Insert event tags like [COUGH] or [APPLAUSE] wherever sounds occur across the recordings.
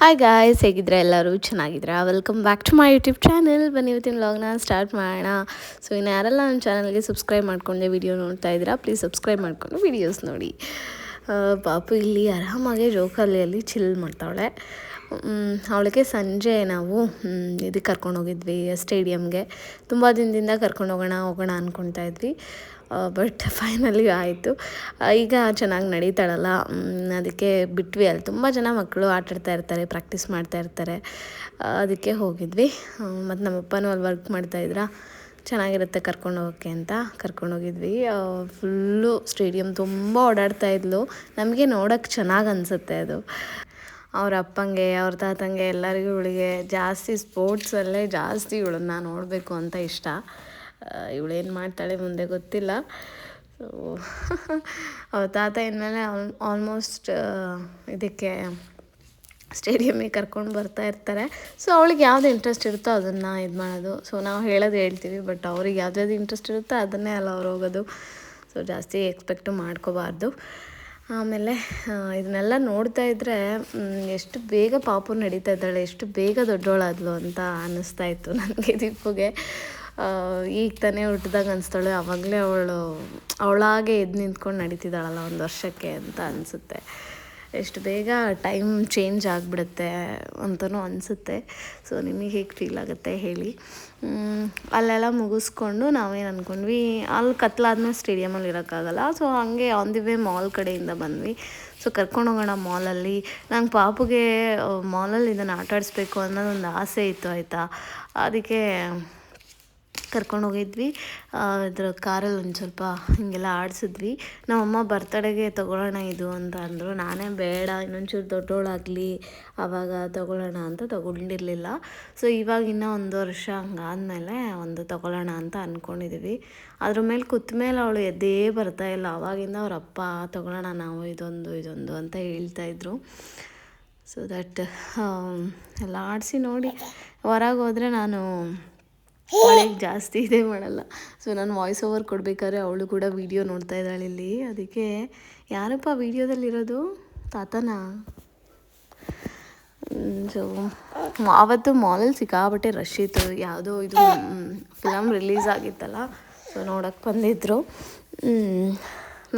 Hi guys ಹೇಗಿದ್ರೆ ಎಲ್ಲರೂ? ಚೆನ್ನಾಗಿದ್ದೀರಾ welcome back to my YouTube channel ಬನ್ನಿ ಇವತ್ತಿನ ವ್ಲಾಗ್ನ ಸ್ಟಾರ್ಟ್ ಮಾಡೋಣ. ಸೊ ಇನ್ನು ಯಾರೆಲ್ಲ ನನ್ನ ಚಾನಲ್ಗೆ ಸಬ್ಸ್ಕ್ರೈಬ್ ಮಾಡ್ಕೊಂಡೆ ವಿಡಿಯೋ ನೋಡ್ತಾ ಇದ್ದೀರಾ ಪ್ಲೀಸ್ ಸಬ್ಸ್ಕ್ರೈಬ್ ಮಾಡ್ಕೊಂಡು ವಿಡಿಯೋಸ್ ನೋಡಿ. ಪಾಪು ಇಲ್ಲಿ ಆರಾಮಾಗಿ ಜೋಕಾಲಿಯಲ್ಲಿ ಚಿಲ್ ಮಾಡ್ತಾವಳೆ. ಅವಳಿಗೆ ಸಂಜೆ ನಾವು ಇದಕ್ಕೆ ಕರ್ಕೊಂಡು ಹೋಗಿದ್ವಿ ಸ್ಟೇಡಿಯಮ್ಗೆ ತುಂಬ ದಿನದಿಂದ ಕರ್ಕೊಂಡು ಹೋಗೋಣ ಹೋಗೋಣ ಅಂದ್ಕೊಳ್ತಾ ಇದ್ವಿ. ಬಟ್ ಫೈನಲಿ ಆಯಿತು. ಈಗ ಚೆನ್ನಾಗಿ ನಡೀತಾಳಲ್ಲ. ಅದಕ್ಕೆ ಬಿಟ್ವಿ ಅಲ್ಲಿ. ತುಂಬ ಜನ ಮಕ್ಕಳು ಆಟಾಡ್ತಾ ಇರ್ತಾರೆ ಪ್ರಾಕ್ಟೀಸ್ ಮಾಡ್ತಾ ಇರ್ತಾರೆ. ಅದಕ್ಕೆ ಹೋಗಿದ್ವಿ. ಮತ್ತು ನಮ್ಮಪ್ಪನೂ ಅಲ್ಲಿ ವರ್ಕ್ ಮಾಡ್ತಾ ಇದ್ರ. ಚೆನ್ನಾಗಿರುತ್ತೆ ಕರ್ಕೊಂಡು ಹೋಗೋಕ್ಕೆ ಅಂತ ಕರ್ಕೊಂಡು ಹೋಗಿದ್ವಿ. ಫುಲ್ಲು ಸ್ಟೇಡಿಯಮ್ ತುಂಬ ಓಡಾಡ್ತಾ ಇದ್ಲು. ನಮಗೆ ನೋಡೋಕ್ಕೆ ಚೆನ್ನಾಗಿ ಅನಿಸುತ್ತೆ ಅದು. ಅವ್ರ ಅಪ್ಪಂಗೆ, ಅವ್ರ ತಾತಂಗೆ ಎಲ್ಲರಿಗೂ ಇವಳಿಗೆ ಜಾಸ್ತಿ ಸ್ಪೋರ್ಟ್ಸಲ್ಲೇ ಜಾಸ್ತಿ ಇವಳನ್ನ ನೋಡಬೇಕು ಅಂತ ಇಷ್ಟ. ಇವಳೇನು ಮಾಡ್ತಾಳೆ ಮುಂದೆ ಗೊತ್ತಿಲ್ಲ. ಸೊ [LAUGHS] ಅವ್ರ ತಾತ ಇನ್ಮೇಲೆ ಆಲ್ ಆಲ್ಮೋಸ್ಟ್ ಇದಕ್ಕೆ ಸ್ಟೇಡಿಯಮ್ಮಿಗೆ ಕರ್ಕೊಂಡು ಬರ್ತಾ ಇರ್ತಾರೆ. ಸೊ ಅವಳಿಗೆ ಯಾವ್ದು ಇಂಟ್ರೆಸ್ಟ್ ಇರುತ್ತೋ ಅದನ್ನು ಇದು ಮಾಡೋದು. ಸೊ ನಾವು ಹೇಳೋದು ಹೇಳ್ತೀವಿ ಬಟ್ ಅವ್ರಿಗೆ ಯಾವ್ದು ಇಂಟ್ರೆಸ್ಟ್ ಇರುತ್ತೋ ಅದನ್ನೇ ಅಲ್ಲ ಅವ್ರು ಹೋಗೋದು. ಸೊ ಜಾಸ್ತಿ ಎಕ್ಸ್ಪೆಕ್ಟು ಮಾಡ್ಕೋಬಾರ್ದು. ಆಮೇಲೆ ಇದನ್ನೆಲ್ಲ ನೋಡ್ತಾ ಇದ್ದರೆ ಎಷ್ಟು ಬೇಗ ಪಾಪು ನಡೀತಾ ಇದ್ದಾಳೆ, ಎಷ್ಟು ಬೇಗ ದೊಡ್ಡವಳಾದ್ಲು ಅಂತ ಅನ್ನಿಸ್ತಾ ಇತ್ತು ನನಗೆ ದೀಪುಗೆ ಈಗ ತಾನೇ ಹುಟ್ಟಿದಾಗ ಅನಿಸ್ತಾಳೆ. ಆವಾಗಲೇ ಅವಳು, ಅವಳಾಗೆ ಎದ್ದು ನಿಂತ್ಕೊಂಡು ನಡೀತಿದ್ದಾಳಲ್ಲ ಒಂದು ವರ್ಷಕ್ಕೆ ಅಂತ ಅನಿಸುತ್ತೆ. ಎಷ್ಟು ಬೇಗ ಟೈಮ್ ಚೇಂಜ್ ಆಗಿಬಿಡುತ್ತೆ ಅಂತಲೂ ಅನಿಸುತ್ತೆ. ಸೊ ನಿಮಗೆ ಹೇಗೆ ಫೀಲ್ ಆಗುತ್ತೆ ಹೇಳಿ. ಅಲ್ಲೆಲ್ಲ ಮುಗಿಸ್ಕೊಂಡು ನಾವೇನು ಅಂದ್ಕೊಂಡ್ವಿ ಅಲ್ಲಿ ಕತ್ಲಾದ್ಮೇಲೆ ಸ್ಟೇಡಿಯಮಲ್ಲಿ ಇರೋಕ್ಕಾಗಲ್ಲ. ಸೊ ಹಾಗೆ ಆನ್ ದಿ ವೇ ಮಾಲ್ ಕಡೆಯಿಂದ ಬಂದ್ವಿ. ಸೊ ಕರ್ಕೊಂಡು ಹೋಗೋಣ ಮಾಲಲ್ಲಿ ನಂಗೆ ಪಾಪುಗೆ ಮಾಲಲ್ಲಿ ಇದನ್ನು ಆಟ ಆಡಿಸ್ಬೇಕು ಅನ್ನೋದೊಂದು ಆಸೆ ಇತ್ತು, ಆಯಿತಾ? ಅದಕ್ಕೆ ಕರ್ಕೊಂಡು ಹೋಗಿದ್ವಿ. ಅದ್ರ ಕಾರಲ್ಲಿ ಒಂದು ಸ್ವಲ್ಪ ಹಿಂಗೆಲ್ಲ ಆಡಿಸಿದ್ವಿ. ನಮ್ಮಮ್ಮ ಬರ್ತಡೆಗೆ ತೊಗೊಳ್ಳೋಣ ಇದು ಅಂತ ಅಂದರು. ನಾನೇ ಬೇಡ, ಇನ್ನೊಂಚೂರು ದೊಡ್ಡವಳಾಗಲಿ ಆವಾಗ ತೊಗೊಳ್ಳೋಣ ಅಂತ ತೊಗೊಂಡಿರಲಿಲ್ಲ. ಸೊ ಇವಾಗ ಇನ್ನೂ ಒಂದು ವರ್ಷ ಹಂಗಾದ್ಮೇಲೆ ಒಂದು ತೊಗೊಳ್ಳೋಣ ಅಂತ ಅಂದ್ಕೊಂಡಿದ್ವಿ ಅದ್ರ ಮೇಲೆ ಕೂತ ಮೇಲೆ ಅವಳು ಎದ್ದೇ ಬರ್ತಾ ಇಲ್ಲ. ಅವಾಗಿಂದ ಅವ್ರ ಅಪ್ಪ, ತೊಗೊಳ್ಳೋಣ ನಾವು ಇದೊಂದು ಇದೊಂದು ಅಂತ ಹೇಳ್ತಾಯಿದ್ರು ಸೊ ದಟ್ ಎಲ್ಲ ಆಡಿಸಿ ನೋಡಿ. ಹೊರಗೆ ಹೋದರೆ ನಾನು ಅವಳಿಗೆ ಜಾಸ್ತಿ ಇದೇ ಮಾಡಲ್ಲ. ಸೊ ನಾನು ವಾಯ್ಸ್ ಓವರ್ ಕೊಡಬೇಕಾದ್ರೆ ಅವಳು ಕೂಡ ವಿಡಿಯೋ ನೋಡ್ತಾ ಇದ್ದಾಳೆ ಇಲ್ಲಿ. ಅದಕ್ಕೆ ಯಾರಪ್ಪ ವಿಡಿಯೋದಲ್ಲಿರೋದು ತಾತನಾ? ಸೊ ಆವತ್ತು ಮಾಲಲ್ಲಿ ಸಿಕ್ಕಾಬಟ್ಟೆ ರಶ್ ಇತ್ತು. ಯಾವುದೋ ಇದು ಫಿಲಮ್ ರಿಲೀಸ್ ಆಗಿತ್ತಲ್ಲ. ಸೊ ನೋಡೋಕ್ಕೆ ಬಂದಿದ್ದರು.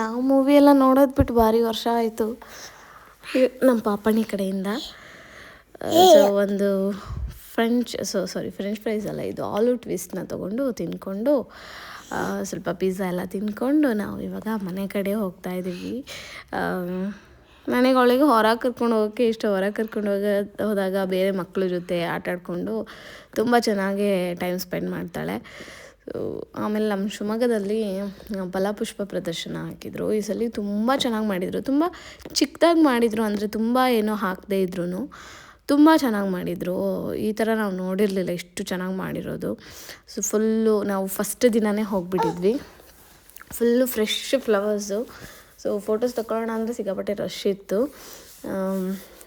ನಾವು ಮೂವಿ ಎಲ್ಲ ನೋಡೋದು ಬಿಟ್ಟು ಭಾರಿ ವರ್ಷ ಆಯಿತು. ನಮ್ಮ ಪಾಪಣಿ ಕಡೆಯಿಂದ. ಸೊ ಒಂದು French so sorry French fries ಅಲ್ಲ ಇದು ಆಲೂ ಟ್ವಿಸ್ಟ್ನ ತೊಗೊಂಡು ತಿಂದ್ಕೊಂಡು ಆ, ಸ್ವಲ್ಪ ಪಿಜ್ಜಾ ಎಲ್ಲ ತಿಂದ್ಕೊಂಡು ನಾವು ಇವಾಗ ಮನೆ ಕಡೆ ಹೋಗ್ತಾ ಇದ್ದೀವಿ. ನನಗೆ ಅವಳಿಗೆ ಹೊರಗೆ ಕರ್ಕೊಂಡು ಹೋಗೋಕ್ಕೆ ಇಷ್ಟ. ಹೊರಗೆ ಕರ್ಕೊಂಡು ಹೋಗ ಹೋದಾಗ ಬೇರೆ ಮಕ್ಕಳ ಜೊತೆ ಆಟ ಆಡಿಕೊಂಡು ತುಂಬ ಚೆನ್ನಾಗಿ ಟೈಮ್ ಸ್ಪೆಂಡ್ ಮಾಡ್ತಾಳೆ. ಆಮೇಲೆ ನಮ್ಮ ಶಿವಮೊಗ್ಗದಲ್ಲಿ ಫಲಪುಷ್ಪ ಪ್ರದರ್ಶನ ಹಾಕಿದ್ರು. ಈ ಸಲ ತುಂಬ ಚೆನ್ನಾಗಿ ಮಾಡಿದರು. ತುಂಬ ಚಿಕ್ಕದಾಗಿ ಮಾಡಿದರು ಅಂದರೆ ತುಂಬ ಏನೋ ಹಾಕದೇ ಇದ್ರೂ ತುಂಬ ಚೆನ್ನಾಗಿ ಮಾಡಿದರು. ಈ ಥರ ನಾವು ನೋಡಿರಲಿಲ್ಲ ಇಷ್ಟು ಚೆನ್ನಾಗಿ ಮಾಡಿರೋದು. ಸೊ ಫುಲ್ಲು ನಾವು ಫಸ್ಟ್ ದಿನವೇ ಹೋಗಿಬಿಟ್ಟಿದ್ವಿ. Full fresh flowers so photos ತಗೊಳ್ಳೋಣ ಅಂದರೆ ಸಿಗಾಪಟ್ಟೆ ರಶ್ ಇತ್ತು.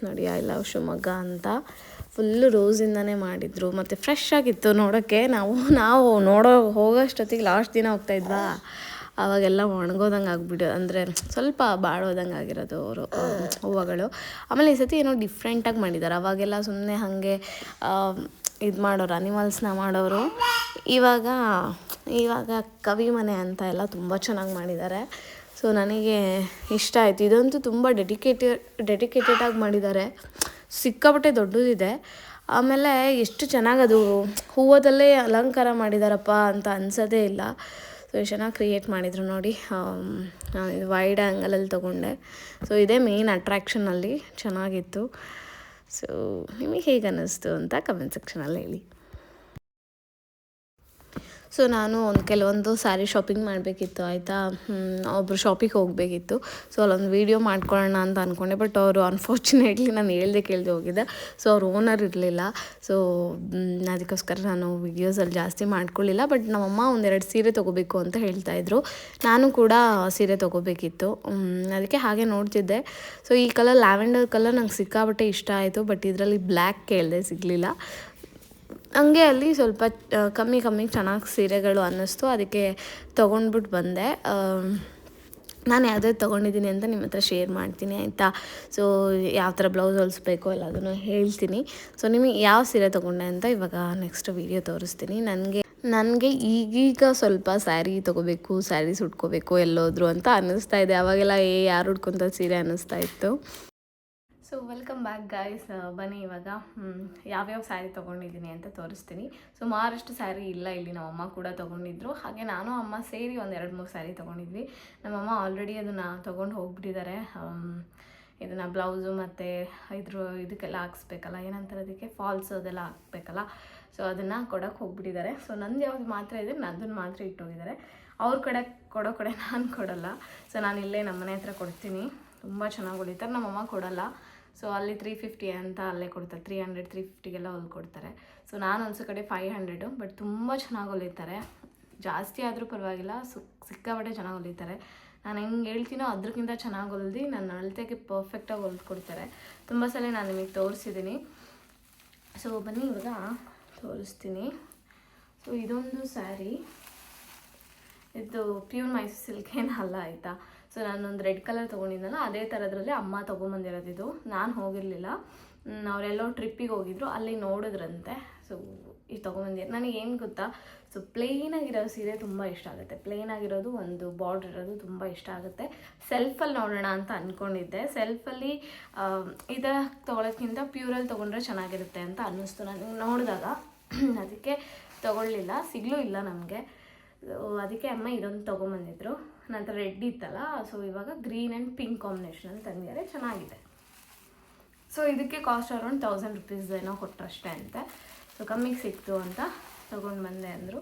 ನೋಡಿ ಐ ಲವ್ ಶಿವಮೊಗ್ಗ ಅಂತ. ಫುಲ್ಲು ರೋಸಿಂದನೇ ಮಾಡಿದರು. ಮತ್ತು ಫ್ರೆಶ್ ಆಗಿತ್ತು ನೋಡೋಕ್ಕೆ ನಾವು ನಾವು ನೋಡೋ ಹೋಗೋಷ್ಟೊತ್ತಿಗೆ ಲಾಸ್ಟ್ ದಿನ ಹೋಗ್ತಾ ಇದ್ವಾ? ಆವಾಗೆಲ್ಲ ಒಣಗೋದಂಗೆ ಆಗ್ಬಿಡೋ, ಅಂದರೆ ಸ್ವಲ್ಪ ಬಾಳೋದಂಗೆ ಆಗಿರೋದು ಅವರು ಹೂವುಗಳು. ಆಮೇಲೆ ಈ ಸತಿ ಏನೋ ಡಿಫ್ರೆಂಟಾಗಿ ಮಾಡಿದ್ದಾರೆ ಅವಾಗೆಲ್ಲ ಸುಮ್ಮನೆ ಹಾಗೆ ಇದು ಮಾಡೋರು ಅನಿಮಲ್ಸ್ನ ಮಾಡೋರು. ಇವಾಗ ಇವಾಗ ಕವಿ ಮನೆ ಅಂತ ಎಲ್ಲ ತುಂಬ ಚೆನ್ನಾಗಿ ಮಾಡಿದ್ದಾರೆ ಸೊ ನನಗೆ ಇಷ್ಟ ಆಯಿತು. ಇದಂತೂ ತುಂಬ ಡೆಡಿಕೇಟೆಡ್ ಡೆಡಿಕೇಟೆಡಾಗಿ ಮಾಡಿದ್ದಾರೆ ಸಿಕ್ಕಾಪಟ್ಟೆ ದೊಡ್ಡದಿದೆ. ಆಮೇಲೆ ಎಷ್ಟು ಚೆನ್ನಾಗದು ಹೂವದಲ್ಲೇ ಅಲಂಕಾರ ಮಾಡಿದಾರಪ್ಪ ಅಂತ ಅನ್ಸೋದೇ ಇಲ್ಲ. ಎಷ್ಟು ಚೆನ್ನಾಗಿ ಕ್ರಿಯೇಟ್ ಮಾಡಿದರು ನೋಡಿ ವೈಡ್ ಆ್ಯಂಗಲಲ್ಲಿ ತೊಗೊಂಡೆ. ಸೊ ಇದೇ ಮೇನ್ ಅಟ್ರ್ಯಾಕ್ಷನಲ್ಲಿ ಚೆನ್ನಾಗಿತ್ತು. ಸೊ ನಿಮಗೆ ಹೇಗೆ ಅನ್ನಿಸ್ತು ಅಂತ ಕಮೆಂಟ್ ಸೆಕ್ಷನಲ್ಲಿ ಹೇಳಿ. ಸೊ ನಾನು ಒಂದು ಕೆಲವೊಂದು ಸ್ಯಾರಿ ಶಾಪಿಂಗ್ ಮಾಡಬೇಕಿತ್ತು, ಆಯಿತಾ? ಒಬ್ಬರು ಶಾಪಿಗೆ ಹೋಗಬೇಕಿತ್ತು. ಸೊ ಅಲ್ಲೊಂದು ವೀಡಿಯೋ ಮಾಡ್ಕೊಳ್ಳೋಣ ಅಂತ ಅಂದ್ಕೊಂಡೆ ಬಟ್ ಅವರು ಅನ್ಫಾರ್ಚುನೇಟ್ಲಿ ನಾನು ಹೇಳ್ದೆ ಕೇಳ್ದೆ ಹೋಗಿದ್ದೆ. ಸೊ ಅವ್ರ ಓನರ್ ಇರಲಿಲ್ಲ. ಸೊ ಅದಕ್ಕೋಸ್ಕರ ನಾನು ವೀಡಿಯೋಸಲ್ಲಿ ಜಾಸ್ತಿ ಮಾಡ್ಕೊಳ್ಳಿಲ್ಲ ಬಟ್ ನಮ್ಮಮ್ಮ ಒಂದೆರಡು ಸೀರೆ ತೊಗೋಬೇಕು ಅಂತ ಹೇಳ್ತಾಯಿದ್ರು ನಾನು ಕೂಡ ಸೀರೆ ತೊಗೋಬೇಕಿತ್ತು. ಅದಕ್ಕೆ ಹಾಗೆ ನೋಡ್ತಿದ್ದೆ. ಸೊ ಈ ಕಲರ್ ಲ್ಯಾವೆಂಡರ್ ಕಲರ್ ನಂಗೆ ಸಿಕ್ಕಾಬಟ್ಟೆ ಇಷ್ಟ ಆಯಿತು ಬಟ್ ಇದರಲ್ಲಿ ಬ್ಲ್ಯಾಕ್ ಕೇಳಿದೆ ಸಿಗಲಿಲ್ಲ. ಹಂಗೆ ಅಲ್ಲಿ ಸ್ವಲ್ಪ ಕಮ್ಮಿ ಕಮ್ಮಿ ಚೆನ್ನಾಗಿ ಸೀರೆಗಳು ಅನ್ನಿಸ್ತು. ಅದಕ್ಕೆ ತೊಗೊಂಡ್ಬಿಟ್ಟು ಬಂದೆ. ನಾನು ಯಾವುದೇ ತೊಗೊಂಡಿದ್ದೀನಿ ಅಂತ ನಿಮ್ಮ ಹತ್ರ ಶೇರ್ ಮಾಡ್ತೀನಿ, ಆಯಿತಾ? ಸೊ ಯಾವ ಥರ ಬ್ಲೌಸ್ ಹೊಲಿಸ್ಬೇಕು ಎಲ್ಲದನ್ನು ಹೇಳ್ತೀನಿ. ಸೊ ನಿಮಗೆ ಯಾವ ಸೀರೆ ತೊಗೊಂಡೆ ಅಂತ ಇವಾಗ ನೆಕ್ಸ್ಟ್ ವೀಡಿಯೋ ತೋರಿಸ್ತೀನಿ. ನನಗೆ ನನಗೆ ಈಗೀಗ ಸ್ವಲ್ಪ ಸ್ಯಾರಿ ತೊಗೋಬೇಕು ಸ್ಯಾರೀಸ್ ಉಟ್ಕೋಬೇಕು ಎಲ್ಲೋದ್ರು ಅಂತ ಅನ್ನಿಸ್ತಾ ಇದೆ. ಅವಾಗೆಲ್ಲ ಏ ಯಾರು ಉಟ್ಕೊತ ಸೀರೆ ಅನ್ನಿಸ್ತಾ ಇತ್ತು. ಸೊ ವೆಲ್ಕಮ್ ಬ್ಯಾಕ್ ಗಾಯ್ಸ್ ಬನ್ನಿ ಇವಾಗ. ಯಾವ್ಯಾವ ಸ್ಯಾರಿ ತೊಗೊಂಡಿದ್ದೀನಿ ಅಂತ ತೋರಿಸ್ತೀನಿ. ಸುಮಾರಷ್ಟು ಸ್ಯಾರಿ ಇಲ್ಲ ಇಲ್ಲಿ. ನಮ್ಮಮ್ಮ ಕೂಡ ತೊಗೊಂಡಿದ್ರು. ಹಾಗೆ ನಾನು, ಅಮ್ಮ ಸೇರಿ ಒಂದು ಎರಡು ಮೂರು ಸ್ಯಾರಿ ತೊಗೊಂಡಿದ್ವಿ. ನಮ್ಮಮ್ಮ ಆಲ್ರೆಡಿ ಅದನ್ನು ತೊಗೊಂಡು ಹೋಗ್ಬಿಟ್ಟಿದ್ದಾರೆ. ಇದನ್ನು ಬ್ಲೌಸು ಮತ್ತು ಇದ್ರ, ಇದಕ್ಕೆಲ್ಲ ಹಾಕ್ಸ್ಬೇಕಲ್ಲ, ಏನಂತಾರೆ ಅದಕ್ಕೆ? ಫಾಲ್ಸ್ ಅದೆಲ್ಲ ಹಾಕ್ಬೇಕಲ್ಲ. ಸೊ ಅದನ್ನು ಕೊಡೋಕ್ಕೆ ಹೋಗ್ಬಿಟ್ಟಿದ್ದಾರೆ. ಸೊ ನಂದು ಯಾವ್ದು ಮಾತ್ರ ಇದೆ ನಂದನ್ನು ಮಾತ್ರ ಇಟ್ಟೋಗಿದ್ದಾರೆ. ಅವ್ರ ಕಡೆ ಕೊಡೋ ಕಡೆ ನಾನು ಕೊಡಲ್ಲ. ಸೊ ನಾನು ಇಲ್ಲೇ ನಮ್ಮ ಮನೆ ಹತ್ರ ಕೊಡ್ತೀನಿ. ತುಂಬ ಚೆನ್ನಾಗಿ ಹೊಲಿತಾರೆ. ನಮ್ಮಮ್ಮ ಕೊಡಲ್ಲ. ಸೊ ಅಲ್ಲಿ ತ್ರೀ ಫಿಫ್ಟಿ ಅಂತ ಅಲ್ಲೇ ಕೊಡ್ತಾರೆ. ತ್ರೀ ಹಂಡ್ರೆಡ್ ತ್ರೀ ಫಿಫ್ಟಿಗೆಲ್ಲ ಹೊಲ್ದು ಕೊಡ್ತಾರೆ. ಸೊ ನಾನು ಒಂದು ಕಡೆ ಫೈವ್ ಹಂಡ್ರೆಡು ಬಟ್ ತುಂಬ ಚೆನ್ನಾಗಿ ಹೊಲಿತಾರೆ. ಜಾಸ್ತಿ ಆದರೂ ಪರವಾಗಿಲ್ಲ, ಸು, ಸಿಕ್ಕಾಪಟ್ಟೆ ಚೆನ್ನಾಗಿ ಹೊಲಿತಾರೆ. ನಾನು ಹೆಂಗೆ ಹೇಳ್ತೀನೋ ಅದ್ರಕ್ಕಿಂತ ಚೆನ್ನಾಗಿ ಹೊಲ್ದು ನನ್ನ ಅಳತೆಗೆ ಪರ್ಫೆಕ್ಟಾಗಿ ಹೊಲ್ದು ಕೊಡ್ತಾರೆ. ತುಂಬ ಸಲ ನಾನು ನಿಮಗೆ ತೋರಿಸಿದ್ದೀನಿ ಸೊ ಬನ್ನಿ ಇವಾಗ ತೋರಿಸ್ತೀನಿ. ಸೊ ಇದೊಂದು ಸ್ಯಾರಿ ಇದು ಪ್ಯೂರ್ ಮೈಸೂರು ಸಿಲ್ಕ್ ಏನಲ್ಲ ಆಯಿತಾ? ಸೊ ನಾನೊಂದು ರೆಡ್ ಕಲರ್ ತೊಗೊಂಡಿದ್ದಲ್ಲ, ಅದೇ ಥರದ್ರಲ್ಲಿ ಅಮ್ಮ ತೊಗೊಂಬಂದಿರೋದಿದ್ದು ನಾನು ಹೋಗಿರಲಿಲ್ಲ. ಅವರೆಲ್ಲೋ ಟ್ರಿಪ್ಪಿಗೆ ಹೋಗಿದ್ರು, ಅಲ್ಲಿ ನೋಡಿದ್ರಂತೆ. ಸೊ ಇದು ತೊಗೊಂಬಂದಿರ ನನಗೇನು ಗೊತ್ತಾ? ಸೊ ಪ್ಲೇನಾಗಿರೋ ಸೀರೆ ತುಂಬ ಇಷ್ಟ ಆಗುತ್ತೆ. ಪ್ಲೇನ್ ಆಗಿರೋದು ಒಂದು ಬಾರ್ಡರ್ ಇರೋದು ತುಂಬ ಇಷ್ಟ ಆಗುತ್ತೆ. ಸೆಲ್ಫಲ್ಲಿ ನೋಡೋಣ ಅಂತ ಅಂದ್ಕೊಂಡಿದ್ದೆ ಸೆಲ್ಫಲ್ಲಿ ಇದರ ತೊಗೊಳೋದ್ಕಿಂತ ಪ್ಯೂರಲ್ಲಿ ತೊಗೊಂಡ್ರೆ ಚೆನ್ನಾಗಿರುತ್ತೆ ಅಂತ ಅನ್ನಿಸ್ತು ನನಗೆ ನೋಡಿದಾಗ. [CLEARS THROAT] ಅದಕ್ಕೆ ತೊಗೊಳ್ಳಿಲ್ಲ. ಸಿಗಲೂ ಇಲ್ಲ ನಮಗೆ. ಅದಕ್ಕೆ ಅಮ್ಮ ಇದೊಂದು ತೊಗೊಂಬಂದಿದ್ರು. ನಂತರ ರೆಡ್ ಇತ್ತಲ್ಲ ಸೊ ಇವಾಗ ಗ್ರೀನ್ ಆ್ಯಂಡ್ ಪಿಂಕ್ ಕಾಂಬಿನೇಷನಲ್ಲಿ ತಂದಿದ್ದಾರೆ, ಚೆನ್ನಾಗಿದೆ. ಸೊ ಇದಕ್ಕೆ ಕಾಸ್ಟ್ ಅರೌಂಡ್ ತೌಸಂಡ್ ರುಪೀಸ್ ಏನೋ ಕೊಟ್ಟರಷ್ಟೇ ಅಂತೆ. ಸೊ ಕಮ್ಮಿಗೆ ಸಿಕ್ತು ಅಂತ ತೊಗೊಂಡು ಬಂದೆ ಅಂದರು,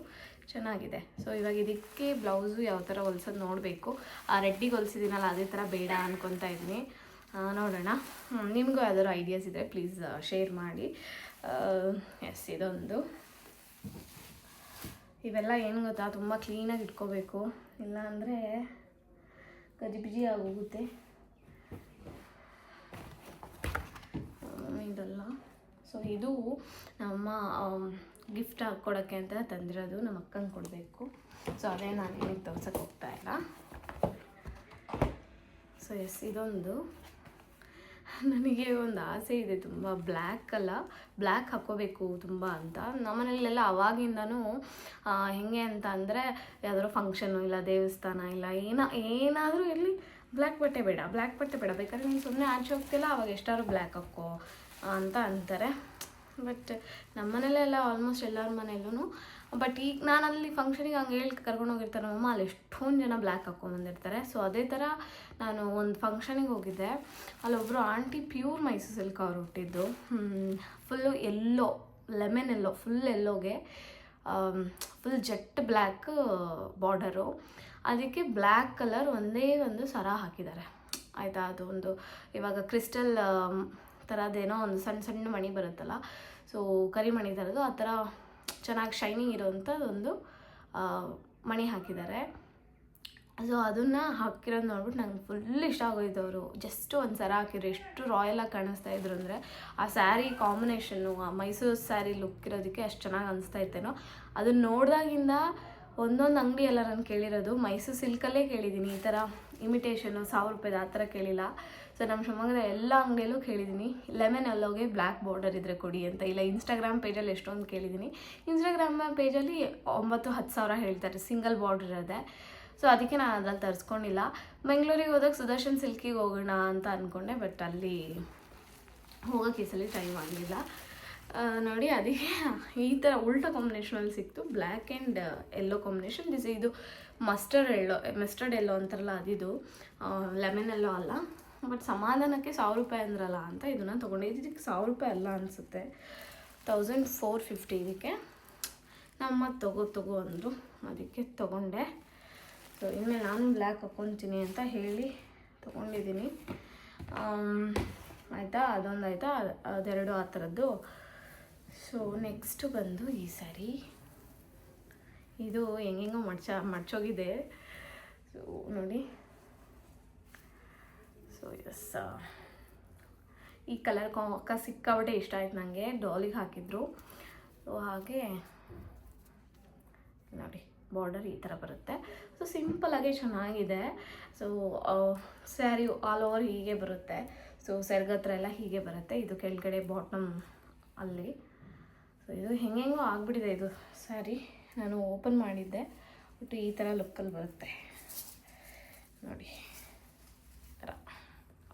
ಚೆನ್ನಾಗಿದೆ. ಸೊ ಇವಾಗ ಇದಕ್ಕೆ ಬ್ಲೌಸು ಯಾವ ಥರ ಹೊಲ್ಸೋದು ನೋಡಬೇಕು. ಆ ರೆಡ್ಡಿಗೆ ಹೊಲ್ಸಿದ್ದೀನಲ್ಲ, ಅದೇ ಥರ ಬೇಡ ಅನ್ಕೊತಾ ಇದ್ದೀನಿ ನೋಡೋಣ. ನಿಮಗೂ ಯಾವ್ದಾದ್ರು ಐಡಿಯಾಸ್ ಇದ್ದರೆ ಪ್ಲೀಸ್ ಶೇರ್ ಮಾಡಿ. ಎಸ್ ಇದೊಂದು. ಇವೆಲ್ಲ ಏನು ಗೊತ್ತಾ? ತುಂಬ ಕ್ಲೀನಾಗಿ ಇಟ್ಕೋಬೇಕು. ಇಲ್ಲ ಅಂದರೆ ಗಜಿಬಿಜಿ ಆಗೋಗುತ್ತೆ. ಇದೆಲ್ಲ. ಸೊ ಇದು ನಮ್ಮ ಗಿಫ್ಟ್ ಹಾಕ್ಕೊಡೋಕ್ಕೆ ಅಂತ ತಂದಿರೋದು ನಮ್ಮ ಅಕ್ಕಂಗೆ ಕೊಡಬೇಕು. ಸೊ ಅದೇ ನಾನು ನಿಮಗೆ ತೋರ್ಸೋಕ್ಕೆ ಹೋಗ್ತಾ ಇಲ್ಲ. ಸೊ ಎಸ್ ಇದೊಂದು. ನನಗೆ ಒಂದು ಆಸೆ ಇದೆ, ತುಂಬ ಬ್ಲ್ಯಾಕ್ ಅಲ್ಲ ಬ್ಲ್ಯಾಕ್ ಹಾಕ್ಕೋಬೇಕು ತುಂಬ ಅಂತ. ನಮ್ಮನೇಲೆಲ್ಲ ಅವಾಗಿಂದನೂ ಹೆಂಗೆ ಅಂತ ಅಂದರೆ ಯಾವ್ದಾದ್ರು ಫಂಕ್ಷನು ಇಲ್ಲ, ದೇವಸ್ಥಾನ ಇಲ್ಲ, ಏನ, ಏನಾದರೂ ಇರಲಿ ಬ್ಲ್ಯಾಕ್ ಬಟ್ಟೆ ಬೇಡ ಬ್ಲ್ಯಾಕ್ ಬಟ್ಟೆ ಬೇಡ. ಬೇಕಾದ್ರೆ ನೀನು ಸುಮ್ಮನೆ ಆಚೆ ಹೋಗ್ತಿಲ್ಲ ಅವಾಗ ಎಷ್ಟಾದ್ರು ಬ್ಲ್ಯಾಕ್ ಹಾಕೋ ಅಂತ ಅಂತಾರೆ. ಬಟ್ ನಮ್ಮ ಮನೇಲೆಲ್ಲ ಆಲ್ಮೋಸ್ಟ್ ಎಲ್ಲರ ಮನೆಯಲ್ಲೂ ಬಟ್ ಈಗ ನಾನು ಅಲ್ಲಿ ಫಂಕ್ಷನಿಗೆ ಹಂಗೆ ಹೇಳಿ ಕರ್ಕೊಂಡು ಹೋಗಿರ್ತಾರೆ ನಮ್ಮಮ್ಮ ಅಲ್ಲಿ ಎಷ್ಟೊಂದು ಜನ ಬ್ಲ್ಯಾಕ್ ಹಾಕ್ಕೊಂಬಂದಿರ್ತಾರೆ ಸೊ ಅದೇ ಥರ ನಾನು ಒಂದು ಫಂಕ್ಷನಿಗೆ ಹೋಗಿದ್ದೆ. ಅಲ್ಲೊಬ್ಬರು ಆಂಟಿ ಪ್ಯೂರ್ ಮೈಸೂರು ಸಿಲ್ಕ್ ಅವ್ರು ಹುಟ್ಟಿದ್ದು. Full yellow lemon yellow full ಎಲ್ಲೋಗೆ full jet black border ಅದಕ್ಕೆ ಬ್ಲ್ಯಾಕ್ ಕಲರ್ ಒಂದೇ ಒಂದು ಸರ ಹಾಕಿದ್ದಾರೆ. ಆಯಿತಾ ಅದು ಒಂದು ಇವಾಗ ಕ್ರಿಸ್ಟಲ್ ಥರದ್ದೇನೋ ಒಂದು ಸಣ್ಣ ಸಣ್ಣ ಮಣಿ ಬರುತ್ತಲ್ಲ ಸೊ ಕರಿಮಣಿ ಥರದ್ದು ಆ ಥರ ಚೆನ್ನಾಗಿ ಶೈನಿಂಗ್ ಇರೋವಂಥದ್ದೊಂದು ಮಣಿ ಹಾಕಿದ್ದಾರೆ. ಸೊ ಅದನ್ನು ಹಾಕಿರೋದು ನೋಡ್ಬಿಟ್ಟು ನಂಗೆ ಫುಲ್ ಇಷ್ಟ ಆಗೋಯ್ತು ಅವರು. ಜಸ್ಟ್ ಒಂದು ಸರ ಹಾಕಿದ್ರು. ಎಷ್ಟು ರಾಯಲಾಗಿ ಕಾಣಿಸ್ತಾ ಇದ್ರು ಅಂದರೆ ಆ ಸ್ಯಾರಿ ಕಾಂಬಿನೇಷನ್ನು ಆ ಮೈಸೂರು ಸ್ಯಾರಿ ಲುಕ್ ಇರೋದಕ್ಕೆ ಅಷ್ಟು ಚೆನ್ನಾಗಿ ಅನಿಸ್ತಾ ಇತ್ತೇನೋ. ಅದನ್ನು ನೋಡಿದಾಗಿಂದ ಒಂದೊಂದು ಅಂಗಡಿ ಎಲ್ಲ ನಾನು ಕೇಳಿರೋದು. ಮೈಸೂರು ಸಿಲ್ಕಲ್ಲೇ ಕೇಳಿದ್ದೀನಿ ಈ ಥರ ಇಮಿಟೇಷನ್ನು ಸಾವಿರ ರೂಪಾಯಿದು ಆ ಥರ ಕೇಳಿಲ್ಲ. ಸೊ ನಮ್ಮ ಶಿವಮೊಗ್ಗದ ಎಲ್ಲ ಅಂಗಡಿಯಲ್ಲೂ ಕೇಳಿದ್ದೀನಿ. ಲೆಮನ್ ಎಲ್ಲೋಗೆ ಬ್ಲ್ಯಾಕ್ ಬಾರ್ಡರ್ ಇದ್ದರೆ ಕೊಡಿ ಅಂತ. ಇಲ್ಲ ಇನ್ಸ್ಟಾಗ್ರಾಮ್ ಪೇಜಲ್ಲಿ ಎಷ್ಟೊಂದು ಕೇಳಿದ್ದೀನಿ. ಇನ್ಸ್ಟಾಗ್ರಾಮ್ ಪೇಜಲ್ಲಿ ಒಂಬತ್ತು, ಹತ್ತು ಸಾವಿರ ಹೇಳ್ತಾರೆ. ಸಿಂಗಲ್ ಬಾರ್ಡರ್ ಇರೋದೆ ಸೊ ಅದಕ್ಕೆ ನಾನು ಅದ್ರಲ್ಲಿ ತರಿಸ್ಕೊಂಡಿಲ್ಲ. ಬೆಂಗಳೂರಿಗೆ ಹೋದಾಗ ಸುದರ್ಶನ್ ಸಿಲ್ಕಿಗೆ ಹೋಗೋಣ ಅಂತ ಅಂದ್ಕೊಂಡೆ ಬಟ್ ಅಲ್ಲಿ ಹೋಗೋಕ್ಕೆ ಈ ಸಲ ಟೈಮ್ ಆಗಲಿಲ್ಲ ನೋಡಿ, ಅದಕ್ಕೆ ಈ ಥರ ಉಲ್ಟಾ ಕಾಂಬಿನೇಷನಲ್ಲಿ ಸಿಕ್ತು. Black and yellow combination this ಇದು ಮಸ್ಟರ್ಡ್ ಎಲ್ಲೋ ಮಸ್ಟರ್ಡ್ ಎಲ್ಲೋ ಅಂತಾರಲ್ಲ, ಅದಿದು. ಲೆಮನ್ ಎಲ್ಲೋ ಅಲ್ಲ. ಬಟ್ ಸಮಾಧಾನಕ್ಕೆ ಸಾವಿರ ರೂಪಾಯಿ ಅಂದ್ರಲ್ಲ ಅಂತ ಇದನ್ನು ತೊಗೊಂಡಿದ್ದು ಇದಕ್ಕೆ ಸಾವಿರ ರೂಪಾಯಿ ಅಲ್ಲ ಅನಿಸುತ್ತೆ. ತೌಸಂಡ್ ಫೋರ್ ಫಿಫ್ಟಿ ಇದಕ್ಕೆ. ನಮ್ಮ ತಗೋ ತಗೋ ಅಂದರು. ಅದಕ್ಕೆ ತೊಗೊಂಡೆ. ಸೊ ಇನ್ಮೇಲೆ ನಾನು ಬ್ಲ್ಯಾಕ್ ಹಾಕ್ಕೊತೀನಿ ಅಂತ ಹೇಳಿ ತೊಗೊಂಡಿದ್ದೀನಿ. ಆಯಿತಾ? ಅದೊಂದು ಆಯಿತಾ? ಅದೆರಡು ಆ ಥರದ್ದು ಸೊ ನೆಕ್ಸ್ಟ್ ಬಂದು ಈ ಸಾರಿ. ಇದು ಹೆಂಗೆಂಗೋ ಮಡ್ಚ, ಮಡ್ಚೋಗಿದೆ. ಸೊ ನೋಡಿ. ಈ ಕಲರ್ ಅಕ್ಕ ಸಿಕ್ಕಾಬಟ್ಟೆ ಇಷ್ಟ ಆಯ್ತು ನನಗೆ ಡಾಲಿಗೆ ಹಾಕಿದ್ರು. ಸೊ ಹಾಗೆ ನೋಡಿ ಬಾರ್ಡರ್ ಈ ಥರ ಬರುತ್ತೆ. ಸೊ ಸಿಂಪಲಾಗಿ ಚೆನ್ನಾಗಿದೆ. ಸೊ ಸ್ಯಾರಿ ಆಲ್ ಓವರ್ ಹೀಗೆ ಬರುತ್ತೆ. ಸೊ ಸೆರ್ಗತ್ರ ಎಲ್ಲ ಹೀಗೆ ಬರುತ್ತೆ. ಇದು ಕೆಳಗಡೆ ಬಾಟಮ್ ಅಲ್ಲಿ. ಸೊ ಇದು ಹೆಂಗೆಂಗೋ ಆಗಿಬಿಟ್ಟಿದೆ ಇದು ಸ್ಯಾರಿ ನಾನು ಓಪನ್ ಮಾಡಿದ್ದೆ. ಬಟ್ ಈ ಥರ ಲುಕ್ಕಲ್ಲಿ ಬರುತ್ತೆ. ನೋಡಿ.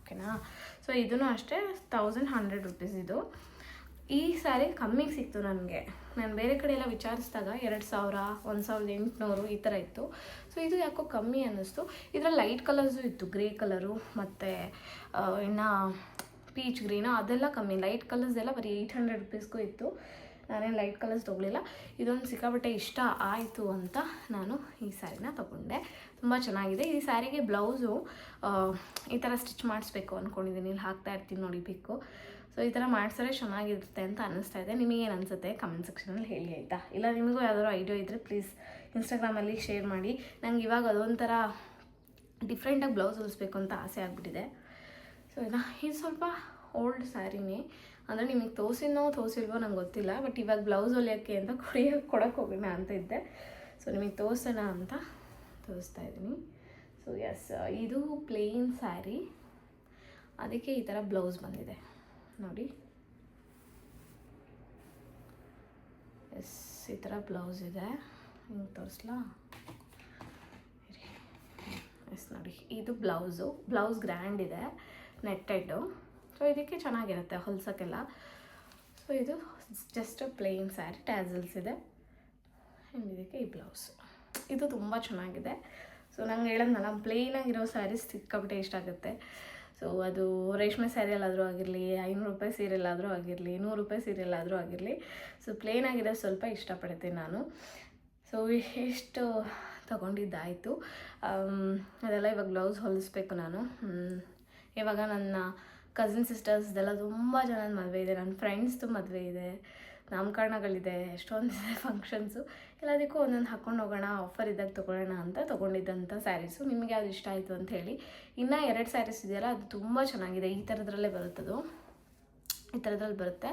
ಓಕೆನಾ? ಸೊ ಇದೂ ಅಷ್ಟೇ ತೌಸಂಡ್ ಹಂಡ್ರೆಡ್ ರುಪೀಸ್ ಇದು. ಈ ಸ್ಯಾರಿ ಕಮ್ಮಿಗೆ ಸಿಕ್ತು ನನಗೆ. ನಾನು ಬೇರೆ ಕಡೆ ಎಲ್ಲ ವಿಚಾರಿಸಿದಾಗ ಎರಡು ಸಾವಿರ, ಒಂದು ಸಾವಿರದ ಎಂಟುನೂರು ಈ ಥರ ಇತ್ತು. ಸೊ ಇದು ಯಾಕೋ ಕಮ್ಮಿ ಅನ್ನಿಸ್ತು. ಇದರಲ್ಲಿ ಲೈಟ್ ಕಲರ್ಸು ಇತ್ತು. ಗ್ರೇ ಕಲರು ಮತ್ತು ಇನ್ನು ಪೀಚ್ ಗ್ರೀನು ಅದೆಲ್ಲ ಕಮ್ಮಿ. ಲೈಟ್ ಕಲರ್ಸ್ ಎಲ್ಲ ಬರೀ ಏಯ್ಟ್ ಹಂಡ್ರೆಡ್ ರುಪೀಸ್ಗೂ ಇತ್ತು. ನಾನೇನು ಲೈಟ್ ಕಲರ್ಸ್ ತೊಗೊಳಿಲ್ಲ. ಇದೊಂದು ಸಿಕ್ಕಾಪಟ್ಟೆ ಇಷ್ಟ ಆಯಿತು ಅಂತ ನಾನು ಈ ಸ್ಯಾರಿನ ತೊಗೊಂಡೆ. ತುಂಬ ಚೆನ್ನಾಗಿದೆ. ಈ ಸ್ಯಾರಿಗೆ ಬ್ಲೌಸು ಈ ಥರ ಸ್ಟಿಚ್ ಮಾಡಿಸ್ಬೇಕು ಅಂದ್ಕೊಂಡಿದ್ದೀನಿ ಇಲ್ಲಿ ಹಾಕ್ತಾ ಇರ್ತೀನಿ ನೋಡಿ ಬೇಕು ಸೊ, ಈ ಥರ ಮಾಡಿಸಿದ್ರೆ ಚೆನ್ನಾಗಿರುತ್ತೆ ಅಂತ ಅನ್ನಿಸ್ತಾ ಇದೆ. ನಿಮಗೇನು ಅನಿಸುತ್ತೆ? ಕಮೆಂಟ್ ಸೆಕ್ಷನಲ್ಲಿ ಹೇಳಿ ಆಯಿತಾ? ಇಲ್ಲ, ನಿಮಗೂ ಯಾವ್ದಾದ್ರು ಐಡಿಯಾ ಇದ್ದರೆ ಪ್ಲೀಸ್ ಇನ್ಸ್ಟಾಗ್ರಾಮಲ್ಲಿ ಶೇರ್ ಮಾಡಿ. ನಂಗೆ ಇವಾಗ ಅದೊಂಥರ ಡಿಫ್ರೆಂಟಾಗಿ ಬ್ಲೌಸ್ ಹೊಲಿಸ್ಬೇಕು ಅಂತ ಆಸೆ ಆಗಿಬಿಟ್ಟಿದೆ. ಸೊ ಇದು ಸ್ವಲ್ಪ ಓಲ್ಡ್ ಸ್ಯಾರಿನೇ. ಅಂದರೆ ನಿಮಗೆ ತೋರಿಸಿನೋ ತೋರಿಸಿಲ್ವೋ ನಂಗೆ ಗೊತ್ತಿಲ್ಲ ಬಟ್ ಇವಾಗ ಬ್ಲೌಸ್ ಹೊಲಿಯೋಕ್ಕೆ ಅಂತ ಕೊಡಿಯ ಕೊಡೋಕೆ ಹೋಗೋಣ ಅಂತ ಇದ್ದೆ. ಸೊ ನಿಮಗೆ ತೋರಿಸೋಣ ಅಂತ ತೋರಿಸ್ತಾ ಇದ್ದೀನಿ. ಸೊ ಎಸ್ ಇದು ಪ್ಲೇನ್ ಸ್ಯಾರಿ ಅದಕ್ಕೆ ಈ ಥರ ಬ್ಲೌಸ್ ಬಂದಿದೆ. ನೋಡಿ. ಎಸ್ ಈ ಥರ ಬ್ಲೌಸ್ ಇದೆ. ಹಿಂಗೆ ತೋರಿಸ್ಲಾ? ಎಸ್ ನೋಡಿ. ಇದು ಬ್ಲೌಸು ಬ್ಲೌಸ್ ಗ್ರ್ಯಾಂಡ್ ಇದೆ ನೆಟ್ಟೆಡ್ಡು ಸೊ ಇದಕ್ಕೆ ಚೆನ್ನಾಗಿರುತ್ತೆ ಹೊಲ್ಸೋಕ್ಕೆಲ್ಲ. ಸೊ ಇದು ಜಸ್ಟ್ ಪ್ಲೇನ್ ಸ್ಯಾರಿ ಟ್ಯಾಸಲ್ಸ್ ಇದೆ. ಆ್ಯಂಡ್ ಇದಕ್ಕೆ ಈ ಬ್ಲೌಸ್ ಇದು ತುಂಬ ಚೆನ್ನಾಗಿದೆ. ಸೊ ನಂಗೆ ಹೇಳೋದ್ನಲ್ಲ ಪ್ಲೇನಾಗಿರೋ ಸ್ಯಾರೀಸ್ ಸಿಕ್ಕಾಬಿಟ್ಟೆ ಇಷ್ಟ ಆಗುತ್ತೆ. ಸೊ ಅದು ರೇಷ್ಮೆ ಸ್ಯಾರಿಯಲ್ಲಾದರೂ ಆಗಿರಲಿ, ಐನೂರು ರೂಪಾಯಿ ಸೀರೆಲ್ಲಾದರೂ ಆಗಿರಲಿ, ನೂರು ರೂಪಾಯಿ ಸೀರೆಲ್ಲಾದರೂ ಆಗಿರಲಿ. ಸೊ ಪ್ಲೇನ್ ಆಗಿರೋ ಸ್ವಲ್ಪ ಇಷ್ಟಪಡ್ತೀನಿ ನಾನು. ಸೊ ಎಷ್ಟು ತೊಗೊಂಡಿದ್ದಾಯಿತು? ಅದೆಲ್ಲ ಇವಾಗ ಬ್ಲೌಸ್ ಹೊಲಿಸ್ಬೇಕು ನಾನು. ಇವಾಗ ನನ್ನ ಕಸಿನ್ ಸಿಸ್ಟರ್ಸ್ದೆಲ್ಲ ತುಂಬ ಜನದ ಮದುವೆ ಇದೆ. ನನ್ನ ಫ್ರೆಂಡ್ಸ್ದು ಮದುವೆ ಇದೆ. ನಾಮಕರಣಗಳಿದೆ. ಎಷ್ಟೊಂದು ಇದೆ [LAUGHS] ಫಂಕ್ಷನ್ಸು ಎಲ್ಲದಕ್ಕೂ ಒಂದೊಂದು ಹಾಕ್ಕೊಂಡು ಹೋಗೋಣ ಆಫರ್ ಇದ್ದಾಗ ತೊಗೊಳ್ಳೋಣ ಅಂತ ತೊಗೊಂಡಿದ್ದಂಥ ಸ್ಯಾರೀಸು ನಿಮಗೆ ಅದು ಇಷ್ಟ ಆಯಿತು ಅಂತ ಹೇಳಿ. ಇನ್ನೂ ಎರಡು ಸ್ಯಾರೀಸ್ ಇದೆಯಲ್ಲ, ಅದು ತುಂಬ ಚೆನ್ನಾಗಿದೆ. ಈ ಥರದ್ರಲ್ಲೇ ಬರುತ್ತದು. ಈ ಥರದ್ರಲ್ಲಿ ಬರುತ್ತೆ.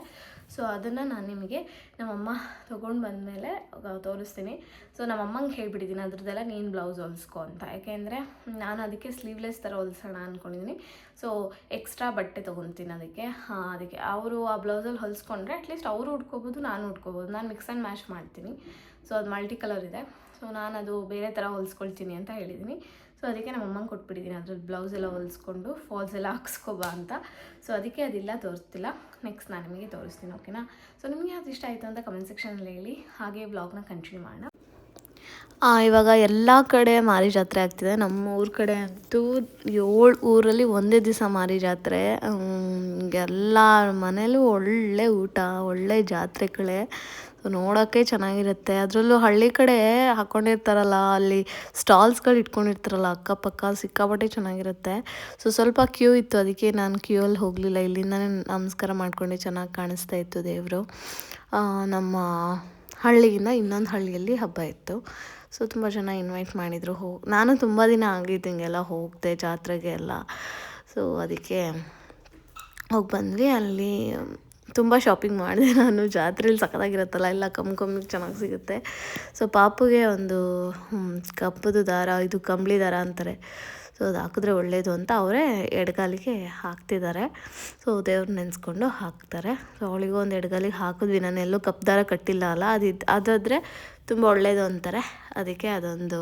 ಸೊ ಅದನ್ನು ನಾನು ನಿಮಗೆ ನಮ್ಮಮ್ಮ ತೊಗೊಂಡು ಬಂದಮೇಲೆ ತೋರಿಸ್ತೀನಿ. ಸೊ ನಮ್ಮಮ್ಮಂಗೆ ಹೇಳ್ಬಿಟ್ಟಿದ್ದೀನಿ ಅದ್ರದ್ದೆಲ್ಲ ನೀನು ಬ್ಲೌಸ್ ಹೊಲಿಸ್ಕೊ ಅಂತ. ಯಾಕೆಂದರೆ ನಾನು ಅದಕ್ಕೆ ಸ್ಲೀವ್ಲೆಸ್ ಥರ ಹೊಲಿಸೋಣ ಅಂದ್ಕೊಂಡಿದ್ದೀನಿ ಸೊ ಎಕ್ಸ್ಟ್ರಾ ಬಟ್ಟೆ ತೊಗೊತೀನಿ ಅದಕ್ಕೆ. ಹಾಂ, ಅದಕ್ಕೆ. ಅವರು ಆ ಬ್ಲೌಸಲ್ಲಿ ಹೊಲಿಸ್ಕೊಂಡ್ರೆ ಅಟ್ಲೀಸ್ಟ್ ಅವರು ಉಟ್ಕೋಬೋದು, ನಾನು ಉಟ್ಕೋಬೋದು. ನಾನು ಮಿಕ್ಸ್ ಆ್ಯಂಡ್ ಮ್ಯಾಶ್ ಮಾಡ್ತೀನಿ. ಸೊ ಅದು ಮಲ್ಟಿ ಕಲರ್ ಇದೆ. ಸೊ ನಾನು ಅದು ಬೇರೆ ಥರ ಹೊಲಿಸ್ಕೊಳ್ತೀನಿ ಅಂತ ಹೇಳಿದ್ದೀನಿ ಸೊ ಅದಕ್ಕೆ ನಮ್ಮ ಅಮ್ಮಂಗೆ ಕೊಟ್ಬಿಟ್ಟಿದ್ದೀನಿ ಅದ್ರಲ್ಲಿ ಬ್ಲೌಸ್ ಎಲ್ಲ ಹೊಲಿಸ್ಕೊಂಡು ಫಾಲ್ಸ್ ಎಲ್ಲ ಹಾಕ್ಸ್ಕೊಬಾ ಅಂತ. ಸೊ ಅದಕ್ಕೆ ಅದಿಲ್ಲ, ತೋರಿಸ್ತಿಲ್ಲ. ನೆಕ್ಸ್ಟ್ ನಾನು ನಿಮಗೆ ತೋರಿಸ್ತೀನಿ ಓಕೆನಾ ಸೊ ನಿಮಗೆ ಅದು ಇಷ್ಟ ಆಯಿತು ಅಂತ ಕಮೆಂಟ್ ಸೆಕ್ಷನಲ್ಲಿ ಹೇಳಿ. ಹಾಗೆ ಬ್ಲಾಗ್ನ ಕಂಟಿನ್ಯೂ ಮಾಡೋಣ. ಇವಾಗ ಎಲ್ಲ ಕಡೆ ಮಾರಿ ಜಾತ್ರೆ ಆಗ್ತಿದೆ. ನಮ್ಮ ಊರ ಕಡೆ ಅಂತೂ ಏಳು ಊರಲ್ಲಿ ಒಂದೇ ದಿವಸ ಮಾರಿ ಜಾತ್ರೆ. ಎಲ್ಲ ಮನೇಲೂ ಒಳ್ಳೆ ಊಟ, ಒಳ್ಳೆ ಜಾತ್ರೆಗಳೇ. ನೋಡೋಕ್ಕೆ ಚೆನ್ನಾಗಿರುತ್ತೆ. ಅದರಲ್ಲೂ ಹಳ್ಳಿ ಕಡೆ ಹಾಕ್ಕೊಂಡಿರ್ತಾರಲ್ಲ ಅಲ್ಲಿ ಸ್ಟಾಲ್ಸ್ಗಳು ಇಟ್ಕೊಂಡಿರ್ತಾರಲ್ಲ, ಅಕ್ಕಪಕ್ಕ ಸಿಕ್ಕಾಪಟ್ಟೆ ಚೆನ್ನಾಗಿರುತ್ತೆ. ಸೊ ಸ್ವಲ್ಪ ಕ್ಯೂ ಇತ್ತು, ಅದಕ್ಕೆ ನಾನು ಕ್ಯೂ ಅಲ್ಲಿ ಹೋಗಲಿಲ್ಲ. ಇಲ್ಲಿಂದನೇ ನಮಸ್ಕಾರ ಮಾಡ್ಕೊಂಡೆ ಚೆನ್ನಾಗಿ ಕಾಣಿಸ್ತಾ ಇತ್ತು ದೇವರು. ನಮ್ಮ ಹಳ್ಳಿಯಿಂದ ಇನ್ನೊಂದು ಹಳ್ಳಿಯಲ್ಲಿ ಹಬ್ಬ ಇತ್ತು. ಸೊ ತುಂಬ ಜನ ಇನ್ವೈಟ್ ಮಾಡಿದರು ಹೋಗಿ ನಾನು ತುಂಬ ದಿನ ಆಗಿದ್ದು ಹಿಂಗೆಲ್ಲ ಹೋಗ್ದೆ ಜಾತ್ರೆಗೆ ಎಲ್ಲ ಸೊ ಅದಕ್ಕೆ ಹೋಗಿ ಬಂದ್ವಿ. ಅಲ್ಲಿ ತುಂಬ ಶಾಪಿಂಗ್ ಮಾಡಿದೆ ನಾನು. ಜಾತ್ರೆಲಿ ಸಖತ್ತಾಗಿರುತ್ತಲ್ಲ, ಎಲ್ಲ ಕಮ್ಮಿ ಕಮ್ಮಿಗೆ ಚೆನ್ನಾಗಿ ಸಿಗುತ್ತೆ. ಸೊ ಪಾಪುಗೆ ಒಂದು ಕಪ್ಪದ ದಾರ, ಇದು ಕಂಬಳಿ ದಾರ ಅಂತಾರೆ. ಸೊ ಅದು ಹಾಕಿದ್ರೆ ಒಳ್ಳೆಯದು ಅಂತ ಅವರೇ ಎಡಗಾಲಿಗೆ ಹಾಕ್ತಿದ್ದಾರೆ. ಸೊ ದೇವ್ರು ನೆನೆಸ್ಕೊಂಡು ಹಾಕ್ತಾರೆ. ಸೊ ಅವಳಿಗೂ ಒಂದು ಎಡಗಾಲಿಗೆ ಹಾಕಿದ್ವಿ ನಾನು ಎಲ್ಲೂ ಕಪ್ ದಾರ ಕಟ್ಟಿಲ್ಲ ಅಲ್ಲ ಅದು ಅದಾದರೆ ತುಂಬ ಒಳ್ಳೆಯದು ಅಂತಾರೆ. ಅದಕ್ಕೆ ಅದೊಂದು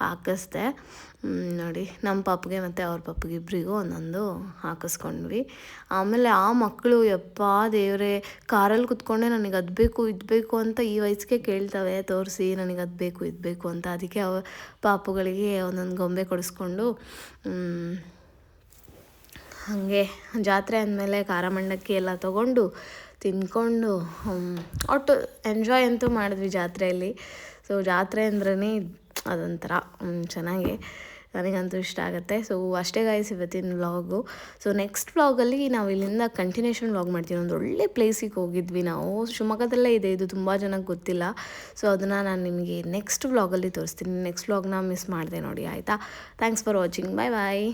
ಹಾಕಿಸ್ದೆ. ನೋಡಿ ನಮ್ಮ ಪಾಪಗೆ ಮತ್ತು ಅವ್ರ ಪಾಪಗೆ ಇಬ್ಬರಿಗೂ ಒಂದೊಂದು ಹಾಕಿಸ್ಕೊಂಡ್ವಿ. ಆಮೇಲೆ ಆ ಮಕ್ಕಳು, ಯಪ್ಪ ದೇವರೇ, ಕಾರಲ್ಲಿ ಕುತ್ಕೊಂಡೆ ನನಗೆ ಅದು ಬೇಕು, ಇದು ಬೇಕು ಅಂತ ಈ ವಯಸ್ಸಿಗೆ ಕೇಳ್ತವೆ, ತೋರಿಸಿ ನನಗೆ ಅದು ಬೇಕು, ಇದು ಬೇಕು ಅಂತ. ಅದಕ್ಕೆ ಅವ ಪಾಪುಗಳಿಗೆ ಒಂದೊಂದು ಗೊಂಬೆ ಕೊಡಿಸ್ಕೊಂಡು ಹಾಗೆ ಜಾತ್ರೆ ಅಂದಮೇಲೆ ಖಾರ ಮಂಡಕ್ಕಿ ಎಲ್ಲ ತೊಗೊಂಡು ತಿಂದ್ಕೊಂಡು ಒಟ್ಟು ಎಂಜಾಯ್ ಅಂತೂ ಮಾಡಿದ್ವಿ ಜಾತ್ರೆಯಲ್ಲಿ. ಸೊ ಜಾತ್ರೆ ಅಂದ್ರೇ ಅದೊಂಥರ ಚೆನ್ನಾಗಿ ನನಗಂತೂ ಇಷ್ಟ ಆಗುತ್ತೆ. ಸೊ ಅಷ್ಟೇ ಗಾಯ್ಸ್ ಇವತ್ತಿನ ವ್ಲಾಗು ಸೊ ನೆಕ್ಸ್ಟ್ ವ್ಲಾಗಲ್ಲಿ ನಾವು ಇಲ್ಲಿಂದ ಕಂಟಿನ್ಯೂಷನ್ ವ್ಲಾಗ್ ಮಾಡ್ತೀವಿ. ಒಂದು ಒಳ್ಳೆ ಪ್ಲೇಸಿಗೆ ಹೋಗಿದ್ವಿ ನಾವು. ಶಿವಮೊಗ್ಗದಲ್ಲೇ ಇದೆ, ಇದು ತುಂಬ ಜನಕ್ಕೆ ಗೊತ್ತಿಲ್ಲ. ಸೊ ಅದನ್ನು ನಾನು ನಿಮಗೆ ನೆಕ್ಸ್ಟ್ ವ್ಲಾಗಲ್ಲಿ ತೋರಿಸ್ತೀನಿ. ನೆಕ್ಸ್ಟ್ ವ್ಲಾಗ್ನ ಮಿಸ್ ಮಾಡಿದೆ ನೋಡಿ, ಆಯಿತಾ? Thanks for watching bye bye